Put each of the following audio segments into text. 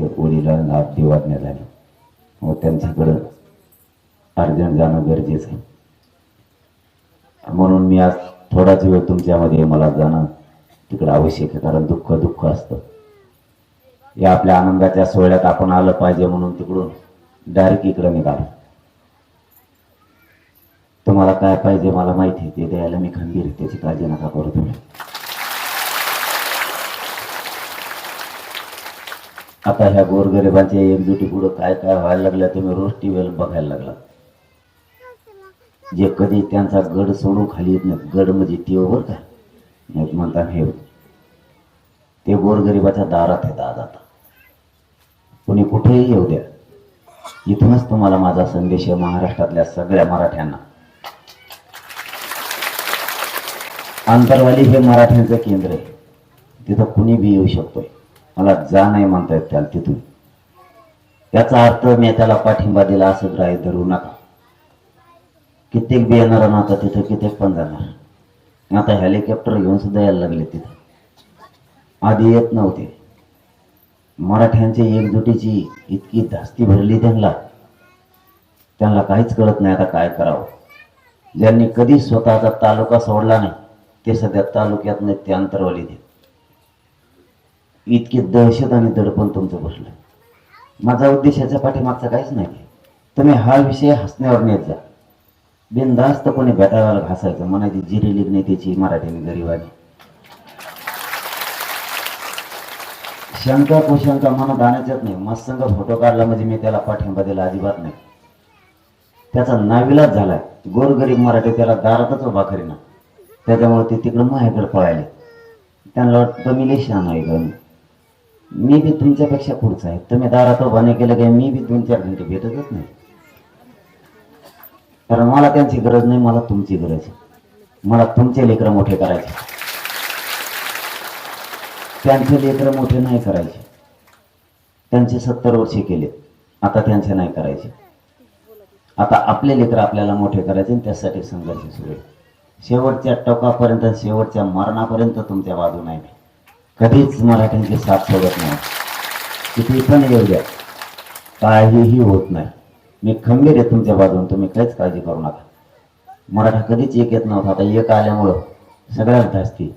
त्यांचे वडिलांना आपली वाढण्या झाली व त्यांच्याकडं अर्जंट जाणं गरजेचं आहे. म्हणून मी आज थोडाच वेळ तुमच्यामध्ये मला जाणं तिकडं आवश्यक आहे कारण दुःख दुःख असतं. या आपल्या आनंदाच्या सोहळ्यात आपण आलं पाहिजे म्हणून तिकडून डायरेक्ट इकडं निघालो. तुम्हाला काय पाहिजे मला माहिती आहे ते द्यायला मी खंबीर त्याची काळजी नका करू तुम्ही. आता ह्या गोरगरिबांच्या एकजुटी पुढं काय काय व्हायला लागलं तुम्ही रोज टी व्हीला बघायला लागला. जे कधी त्यांचा गड सोडून खाली येत नाही गड म्हणजे टी व्हीवर काय नाही म्हणता हे. ते गोरगरिबाच्या दारात आहेत आज आता. कुणी कुठेही येऊ द्या. इथूनच तुम्हाला माझा संदेश आहे महाराष्ट्रातल्या सगळ्या मराठ्यांना. आंतरवाली हे मराठ्यांचं केंद्र आहे. तिथं कुणी बी येऊ शकतोय. मला जा नाही म्हणता येत त्याला तिथून. याचा अर्थ मी त्याला पाठिंबा दिला असं ग्राह्य धरू नका. कित्येक बी येणार ना आता तिथं कित्येक पण जाणार. आता हेलिकॉप्टर घेऊन सुद्धा यायला लागले तिथं. आधी येत नव्हते. मराठ्यांची एकजुटीची इतकी धास्ती भरली त्यांना. त्यांना काहीच कळत नाही आता काय करावं. ज्यांनी कधी स्वतःचा तालुका सोडला नाही ते सध्या तालुक्यात ते अंतरवली देत इतकी दहशत आणि दडपण तुमचं बसलं माझा उद्देशाच्या पाठीमागचा काहीच नाही. तुम्ही हा विषय हसण्यावर नेत जा. बिनधास्त कोणी भेटायला घासायचं म्हणायची जिरी लिगणे त्याची मराठीने गरीबाने. शंका कुशंका मनात आणायच्याच नाही. मस्तंग फोटो काढला म्हणजे मी त्याला पाठिंबा दिला अजिबात नाही. त्याचा नाविलाज झालाय. गोरगरीब मराठी त्याला दारातच उभा करीना. त्याच्यामुळे ते तिकडं माझ्याकडे पळायले त्यांना वाटतं मी लई शहाणा आहे मी बी तुमच्यापेक्षा पुढचा आहे. तुम्ही दारात उभाने केलं काय मी बी दोन चार घंटे भेटतच नाही. कारण मला त्यांची गरज नाही मला तुमची गरज आहे. मला तुमचे लेकरं मोठे करायचे. त्यांचे लेकरं मोठे नाही करायचे. त्यांचे सत्तर वर्षे केले आता त्यांचे नाही करायचे. आता आपले लेकरं आपल्याला मोठे करायचे आणि त्यासाठी संघर्ष सुरू आहे. शेवटच्या टोकापर्यंत शेवटच्या मरणापर्यंत तुमच्या बाजू नाही कधीच मराठ्यांची साथ सोडत नाही. किती पण येऊ द्या. काहीही होत नाही. मी खंबीर आहे तुमच्या बाजून. तुम्ही काहीच काळजी करू नका. मराठा कधीच एक येत नव्हता. आता एक आल्यामुळं सगळ्यात जास्ती.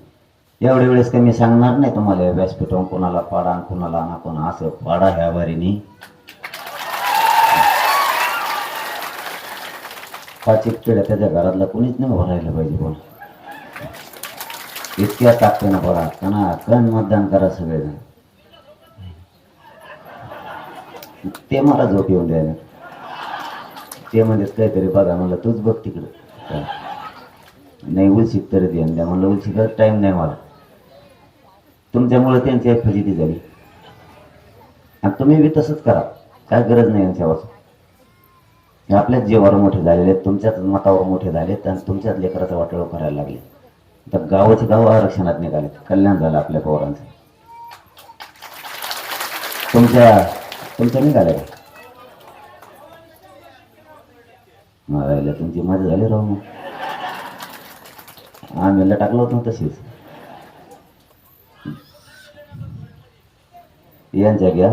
एवढ्या वेळेस काही मी सांगणार नाही तुम्हाला व्यासपीठावरून कोणाला पाडा आणि कोणाला ना कोणा असं पाडा ह्या वारीनी. पाच एक पिढ्या त्याच्या घरातला कोणीच नाही भरायला राहिलं पाहिजे कोण. इतक्या ताकदीनं बघा त्यांना कण मतदान करा सगळेजण? ते मला झोप येऊन द्यायला. ते म्हणजे काहीतरी बघा. म्हणलं तूच बघ तिकडं. नाही उलशिक तरी देऊन द्या. म्हणलं उलशिकच टाईम नाही मला. तुमच्यामुळे त्यांची एक फजिती झाली. आणि तुम्ही बी तसंच करा. काय गरज नाही यांच्यापासून. हे आपल्याच जीवावर मोठे झालेले आहेत तुमच्याच मतावर मोठे झालेत आणि तुमच्याच लेकराचा वाटोळ करायला लागले. तर गावाचे गाव आरक्षणात निघाले. कल्याण झालं आपल्या पोरांचं. तुमच्या तुमच्या निघाले मारायला तुमची मजा झाली राहू मग. आम्ही टाकलं होतं तशीच. यांच्या घ्या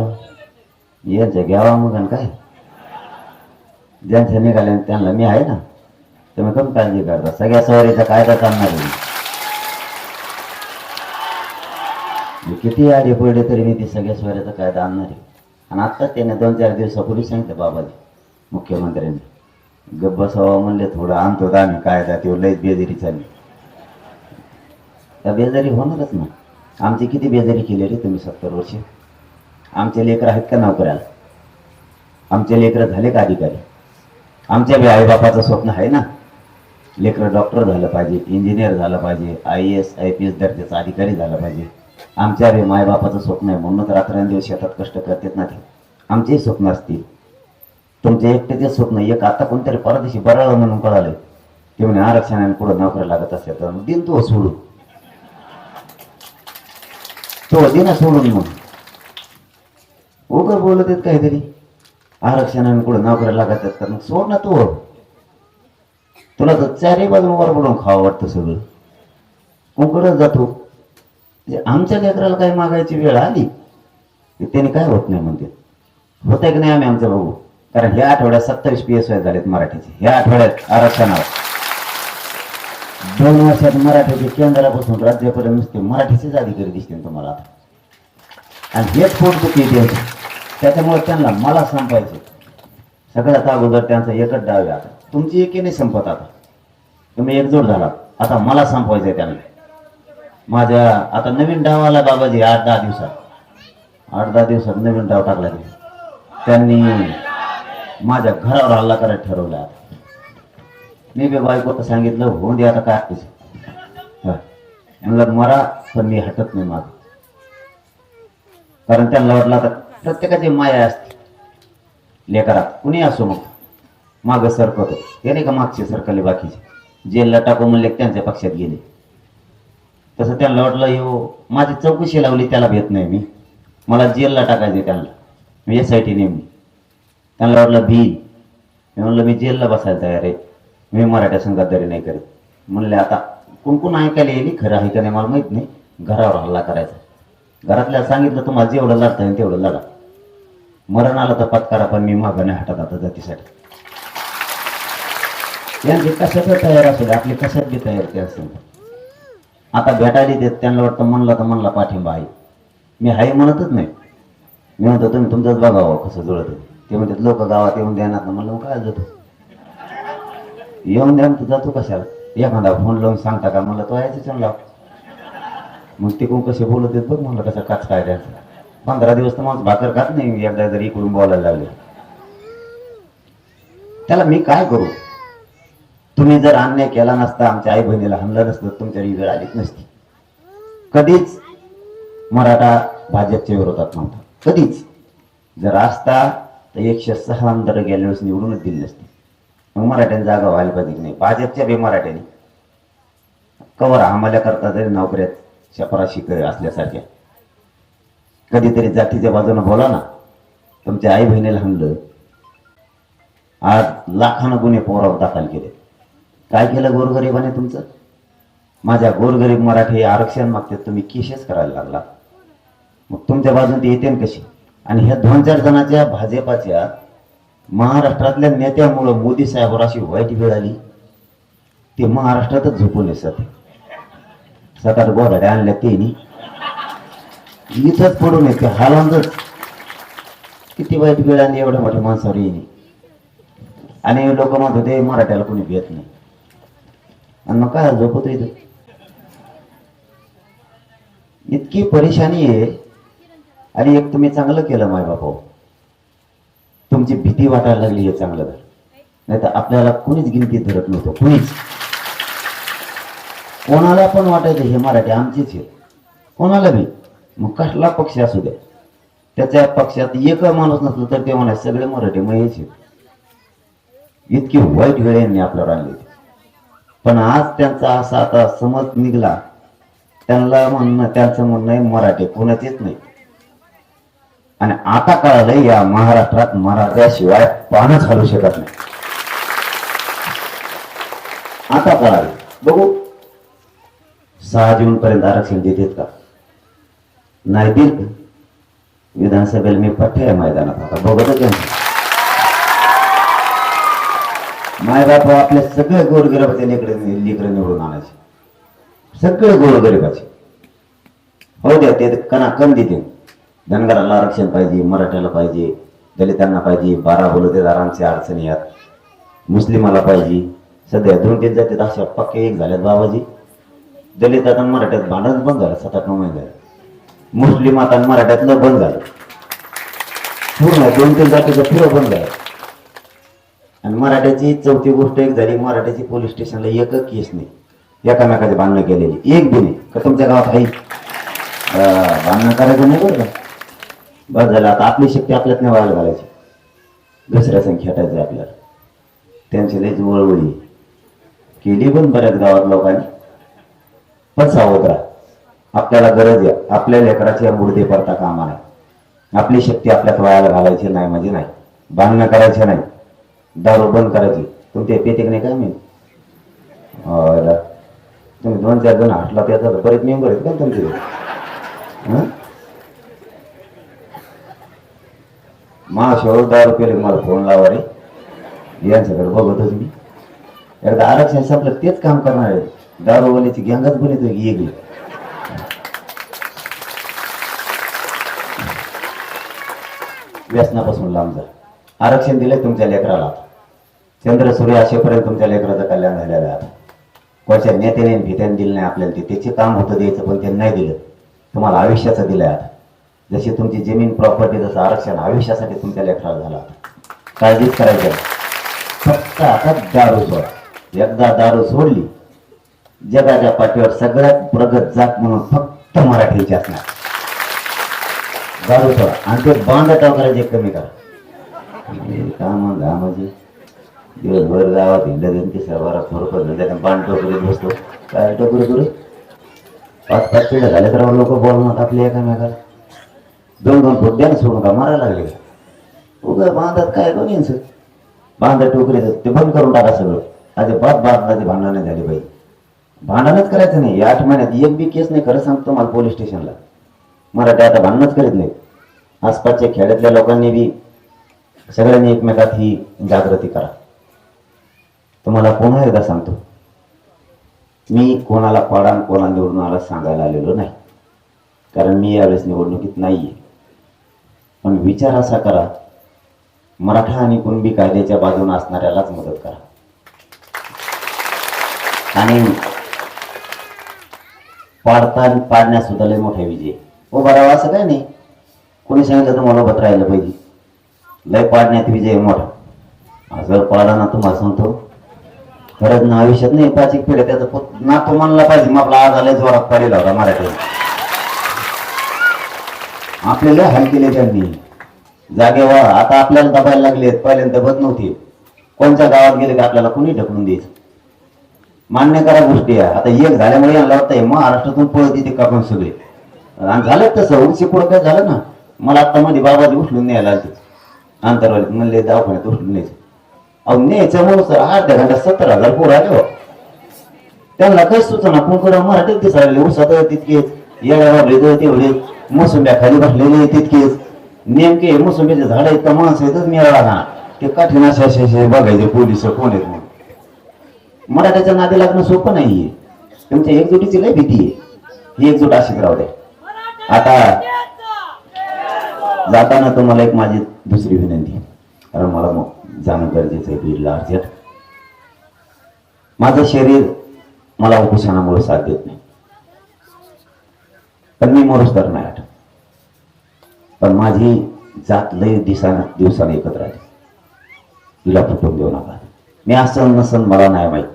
यांच्या घ्यावा मग काय? ज्यांच्या निघाले त्यांना मी आहे ना. तुम्ही कमी काळजी करता. सगळ्या सवारीचा कायदा चालणार आहे. मी किती आधी पडले तरी मी ती सगळ्या सवारीचा कायदा आणणार आहे आणि आत्ताच त्याने दोन चार दिवसापूर्वी सांगितलं बाबाजी मुख्यमंत्र्यांनी. गप्प सवा म्हणले थोडं आणतो तर आम्ही कायदा ते लईच बेजारी चालली. त्या बेजारी होणारच ना. आमची किती बेजारी केली रे तुम्ही सत्तर वर्षे? आमचे लेकर आहेत का नोकऱ्याला? आमचे लेकरं झाले का अधिकारी? आमच्या बी आईबापाचं स्वप्न आहे ना. लेकरं डॉक्टर झालं पाहिजे इंजिनियर झालं पाहिजे I S I P S दर्जाचा अधिकारी झाला पाहिजे. आमच्या अरे मायबापाचं स्वप्न आहे. म्हणूनच रात्रंदिवस शेतात कष्ट करतात ना ते. आमचेही स्वप्न असतील. तुमचे एकट्याचे स्वप्न एक आता कोणतरी परदेशी बरं म्हणून कळालं ते म्हणे आरक्षणाने पुढे नोकऱ्या लागत असेल तर मग दिन तो सोडून. तो दिन सोडून मग. उग बोलत आहेत काहीतरी. आरक्षणाने पुढे नोकऱ्या लागत आहेत. कारण मग सोड ना तू. तुला तर चारही बाजून वर पडून खावं वाटतं सगळं. उकडत जातो म्हणजे आमच्या लेकराला काय मागायची वेळ आली की त्यांनी काय होत नाही म्हणते? होतंय की नाही आम्ही आमचं बघू? कारण ह्या आठवड्यात सत्तावीस पी एस वाय झालेत मराठीचे. ह्या आठवड्यात आरक्षणावर. दोन वर्षात मराठीचे केंद्रापासून राज्यापर्यंत नुसते मराठीचेच अधिकारी दिसतील तुम्हाला आता. आणि हेच पोटदुखी द्यायचे त्याच्यामुळे त्यांना मला संपायचे सगळ्यात अगोदर त्यांचा एकच डाव आहे आता. तुमची एकी नाही संपत आता. तुम्ही एकजूट झाला आता मला संपवायचं आहे त्यांना. माझ्या आता नवीन डाव आला बाबाजी आठ दहा दिवसात. आठ दहा दिवसात नवीन डाव टाकला की त्यांनी माझ्या घरावर हल्ला करायला ठरवला. आता मी बी बायको सांगितलं होऊन दे आता काय हक्कच म्हणलं मरा पण मी हटत नाही माझं कारण त्यांना वाटलं आता प्रत्येकाची माया असते. लेकरात कुणी असो मग मागं सरकवतो. ते नाही का मागचे सरकले बाकीचे? जे लटाको म्हणले त्यांच्या पक्षात गेले. तसं त्यांना वाटलं हो माझी चौकशी लावली त्याला भेट नाही मी. मला जेलला टाकायचे त्यांना. मी एस आय टी नेमली त्यांना वाटलं भी मी म्हणलं मी जेलला बसायला तयार आहे. मी मराठ्या संघातदारी नाही करत. म्हणले आता कोण कोण ऐकायला येईल? खरं आहे का नाही मला माहीत नाही. घरावर हल्ला करायचा. घरातल्या सांगितलं तुम्हाला जेवढं लढता येईल तेवढं लढा. मरण आलं तर पत्कारा पण मी मागं नाही हटत आता जातीसाठी. यांचे कशाचं तयार असेल आपले आपली कशात बी तयार ते असेल आता भेटायला देत त्यांना वाटतं म्हणलं तर म्हणला पाठिंबा आहे. मी हाय म्हणतच नाही. मी म्हणतो तुम्ही तुमचंच बघावं हो, कसं जुळत आहे. ते म्हणतात लोक गावात येऊन देणार ना म्हणलं मग काय जातो? येऊन द्या तू जातो कशाला? एखादा फोन लावून सांगता का? म्हणलं तो यायचं लाव मग ते कोण कसे बोलत आहेत बघ म्हणलं कसं काच काय द्यायचं पंधरा दिवस तर माणूस भाकर खात नाही एकदा जरी इकडून बोलायला लागले. त्याला मी काय करू? तुम्ही जर अन्याय केला नसता आमच्या आई बहिणीला हमला नसतं तुमच्या ही वेळ आलीच नसती. कधीच मराठा भाजपच्या विरोधात नव्हता. कधीच. जर असता तर एकशे सहा आमदार गेल्या वेळेस निवडूनच दिली नसती. मग मराठ्यांनी जागा व्हायला पाहिजे की नाही? भाजपच्या बी मराठ्याने. कवर आम्हाला करता तरी नोकऱ्यात शपराशी कर असल्यासारख्या. कधीतरी जातीच्या बाजूने बोला ना. तुमच्या आई बहिणीला हमलं. आज लाखानं गुन्हे पोरावर दाखल केले काय केलं गोरगरिबाने तुमचं? माझ्या गोरगरीब मराठी आरक्षण मागतात तुम्ही केसेस करायला लागला. मग तुमच्या बाजून ते येते कशी? आणि ह्या दोन चार जणांच्या भाजपाच्या महाराष्ट्रातल्या नेत्यामुळं मोदी साहेबांवर अशी वाईट वेळ आली. ते महाराष्ट्रातच झोपून आहे सध्या. सात आठ आणल्या तेनी इथंच पडून येते हालांच किती वाईट वेळ आणि एवढ्या मोठ्या माणसावर येणे. आणि लोक म्हणत होते मराठ्याला कोणी भेट नाही. आणि मग काय झोपत इथं. इतकी परेशानी आहे. आणि एक तुम्ही चांगलं केलं माय बापा. तुमची भीती वाटायला लागली हे चांगलं तर नाही तर आपल्याला कोणीच गिनती धरत नव्हतं कोणीच. कोणाला पण वाटायचं हे मराठी आमचीच आहे कोणाला बी. मग कसला पक्ष असू द्या त्याच्या पक्षात एक माणूस नसलं तर ते म्हणा सगळे मराठी मग हेच आहेत. इतकी वाईट वेळ यांनी आपल्यावर आणली. होती. पण आज त्यांचा असा आता समज निघला. त्यांना म्हणणं त्यांचं म्हणणं आहे मराठी येत नाही. आणि आता कळालं या महाराष्ट्रात मराठ्याशिवाय पानच हलू शकत नाही. आता कळालं बघू. सहा जून पर्यंत आरक्षण देतात का? नाही देत. का? विधानसभेला मी पठ्य मैदानात. आता बघतच आहे. माय बाप हो, आपले सगळे गोरगरिबाचे लेकडे लेकरं निवडून आणायचे. सगळे गोरगरिबाचे. हो द्या ते कणा कण देते धनगराला आरक्षण पाहिजे मराठ्याला पाहिजे दलितांना पाहिजे बारा बलुतेदारांची अडचणी यात मुस्लिमाला पाहिजे. सध्या दोन तीन जातीत अशा पक्के एक झाल्यात बाबाजी. दलितात आणि मराठ्यात भांडण बंद झालं सात आठ नऊ महिने झाले. मुस्लिम आणि मराठ्यातलं बंद झालं. पूर्ण दोन तीन जातीचं फिरं बंद झालं. आणि मराठ्याची चौथी गोष्ट एक झाली मराठ्याची पोलीस स्टेशनला एक केस नाही. एकामेकाचे भांडणं केलेली. एक बी नाही. का तुमच्या गावात काही अं, भांडणं करायचं नाही बरं का? बस झालं. आता आपली शक्ती आपल्यात नाही व्हायला घालायची. दुसऱ्या संख्या खेटायचं आपल्याला. त्यांची लईच वळवळी केली पण बऱ्याच गावात लोकांनी. पण सावध राहा. आपल्याला गरज आहे. आपल्या लेकराच्या मुर्दे पडता कामा नाही आपली शक्ती आपल्यात वयाला घालायची नाही म्हणजे नाही. भांडणं करायचे नाही. दारू बंद करायची. तुमचे पेटे नाही काय मी तुम्ही दोन चार जण हटला त्याचा बरेच मेंबर आहेत का तुमचे हं? शेवट दारू पेले मला फोन लावा रे. यांच्याकडे बघतच मी. एकदा आरक्षण संपलं तेच काम करणार आहे. दारूवाल्याची गँगच बनवतो येगळी व्यसनापासून लांब जा. आरक्षण दिलंय तुमच्या लेकराला. चंद्र सूर्य असेपर्यंत तुमच्या लेकराचं कल्याण झालेलं आहे कोणत्या नेत्याने भीत्याने दिलं नाही आपल्याला ते? त्याचे काम होतं द्यायचं पण ते नाही दिलं. तुम्हाला आयुष्याचं दिलं आहे जशी तुमची जमीन प्रॉपर्टी जसं आरक्षण आयुष्यासाठी तुमच्या लेकराला झालं काळजीच करायचं फक्त आता दारू सोड. एकदा दारू सोडली जगाच्या पाठीवर सगळ्यात प्रगत जात म्हणून फक्त मराठीची असणार. दारू सोडा. आणि ते बांधटाव करायचे कमी करा. काम म्हणजे दिवसभर गावात हिंडत आणि तिसऱ्या सर्वारा थोडं त्याने पान टोकरीत बसतो. काय टोकरी करू? पाच पाच पिढ्या झाल्या तर लोक बोलणार आपले एकामेकाला. दोन दोन फूट द्या सोडून का मारायला लागले? उगा बांधत काय कोणी सर बांधा टोकरी ते बंद करून टाका सगळं. आता बाप बांधला भांडणं नाही झाली पाहिजे भांडणच करायचं नाही. या आठ महिन्यात एक बी केस नाही खरं सांगतो मला पोलीस स्टेशनला. मराठी आता भांडणच करीत नाही आसपासच्या खेड्यातल्या लोकांनी बी सगळ्यांनी एकमेकात ही जागृती करा. तुम्हाला पुन्हा एकदा सांगतो मी कोणाला पाडा कोणा निवडून आला सांगायला आलेलो नाही. कारण मी यावेळेस निवडणुकीत नाही आहे पण विचार असा करा मराठा आणि कुणबी कायद्याच्या बाजूने असणाऱ्यालाच मदत करा. आणि पाडता पाडण्यासुद्धा सुद्धा लय मोठा विजय हो बरावा असं काय नाही. कोणी सांगितलं तर मला राहिलं पाहिजे. लय पाडण्यात विजय मोठा. असं पाडा ना तुम्हाला सांगतो. खरंच ना आयुष्यात नाही पाच एक पिढ्या त्याचा ना तो म्हणला पाहिजे मग आपला आज आलाय जोरात पाडेला होता मराठी आपल्याला हाल केले त्यांनी. जागेवर आता आपल्याला दबायला लागलेत पहिल्यांदा दबत नव्हती. कोणत्या गावात गेले की आपल्याला कुणी ढकलून द्यायचं? मान्य करा गोष्टी आहे आता एक झाल्यामुळे यांना वाटतंय महाराष्ट्रातून पळत येते कापून सगळे? आणि झालं तसं उशी पुढं काय झालं ना? मला आता मध्ये बाबाजी उचलून न्यायला अंतरवाले म्हणले दवाखान्यात उचलून न्यायचं. अहो न्यायचं म्हणून सर अर्ध्या घंटा सत्तर हजार पोरं आले हो. त्यांना काही सुचना कोण मराठीत दिसायला उसात तितकेच. येड्या वाढले तेवढे मोसंब्या खाली बसलेले तितकेच. नेमके मोसंबीचे झाड आहेत का माणसं आहेतच मिळाला ना. ते कठीण असे असे असे बघायचे पोलीस कोण आहेत म्हणून. मराठ्याच्या नादी लागणं सोपं नाहीये तुमच्या एकजुटीची लय भीती आहे. ही एकजूट अशीच राहू दे आता जाताना तुम्हाला एक माझी दुसरी विनंती कारण मला जाणं गरजेचं आहे बीडला अर्जंट. माझं शरीर मला उपोषणामुळे साथ देत नाही. पण मी मोरच तर नाही आठ पण माझी जात लय दिसानं दिवसाने एकत्र आली. तिला फुटून देऊ नका. मी असं नसन मला नाही माहीत.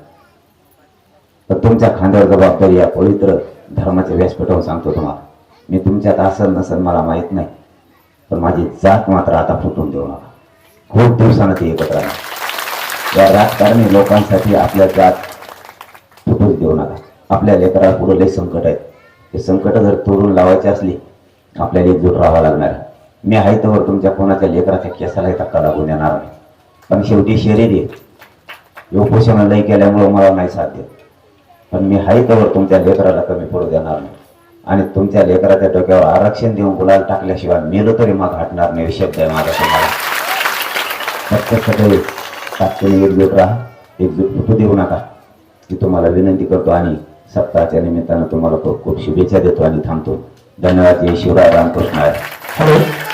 पण तुमच्या खांद्यावर जबाबदारी या पवित्र धर्माच्या व्यासपीठावर सांगतो तुम्हाला. मी तुमच्यात असं नसन मला माहीत नाही. पण माझी जात मात्र आता फुटून देऊ नका. खूप दिवसानं ते एकत्र राहा या राजकारणी लोकांसाठी आपल्या जात फुटूच देऊ नका. आपल्या लेकराला पुढे लय संकट आहेत ते संकट जर तोडून लावायची असली आपल्याला एकजूट राहावं लागणार मी आहे तर तुमच्या कोणाच्या लेकराच्या केसाला धक्का लागून देणार नाही. पण शेवटी शरीर आहे उपोषणालाही केल्यामुळं मला नाही साथ देत. पण मी आहे तर तुमच्या लेकराला कमी पडू देणार नाही. आणि तुमच्या लेकराच्या डोक्यावर आरक्षण देऊन गुलाल टाकल्याशिवाय मेलो तरी मग हटणार नाही शब्द आहे माझा तुम्हाला फक्त सगळे एकजूट राहा एकजूट फुटू देऊ नका. मी तुम्हाला विनंती करतो आणि सप्ताहाच्या निमित्तानं तुम्हाला खूप खूप शुभेच्छा देतो आणि थांबतो. धन्यवाद जय शिवराय रामकृष्ण. आहे हॅलो.